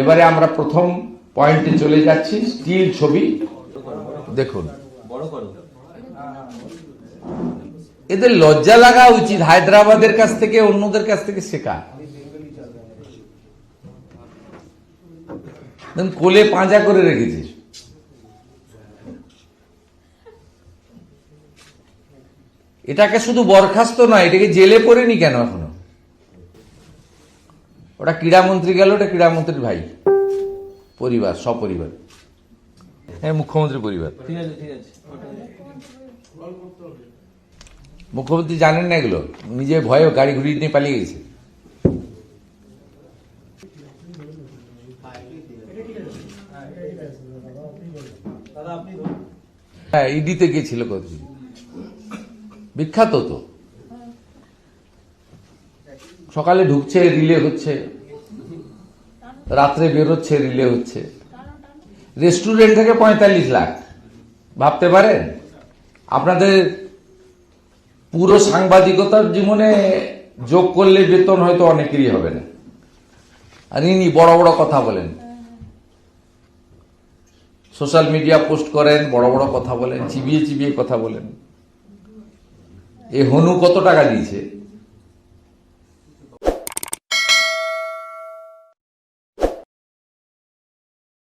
এবারে আমরা প্রথম পয়েন্টে চলে যাচ্ছি স্টিল ছবি। দেখুন। এদের লজ্জা লাগা উচিত হায়দ্রাবাদের কাছ থেকে, অন্যদের কাছ থেকে শেখা। কোলে পাঁজা করে রেখেছে। এটাকে শুধু বরখাস্ত নয়, এটাকে জেলে পড়েনি কেন এখনও? ওটা ক্রীড়ামন্ত্রী গেল ওটা ক্রীড়ামন্ত্রীর ভাই। পরিবার সপরিবার। হ্যাঁ মুখ্যমন্ত্রী পরিবার। মুখ্যমন্ত্রী জানেন না এগুলো? নিজে ভয়ে গাড়ি ঘুরিয়ে নিয়ে পালিয়ে গেছে। হ্যাঁ ইডিতে গিয়েছিল কতদিন? বিখ্যাত তো। সকালে ঢুকছে, রিলে হচ্ছে। রাত্রে বেরোচ্ছে রিলে হচ্ছে। রেস্টুরেন্ট থেকে পঁয়তাল্লিশ লাখ। ভাবতে পারেন? আপনাদের পুরো সাংবাদিকতার জীবনে যোগ করলে বেতন হয়তো অনেকেরই হবে না। আর ইনি বড় বড় কথা বলেন। সোশ্যাল মিডিয়া পোস্ট করেন, বড় বড় কথা বলেন, চিবিয়ে চিবিয়ে কথা বলেন। এ হনু কত টাকা দিয়েছে?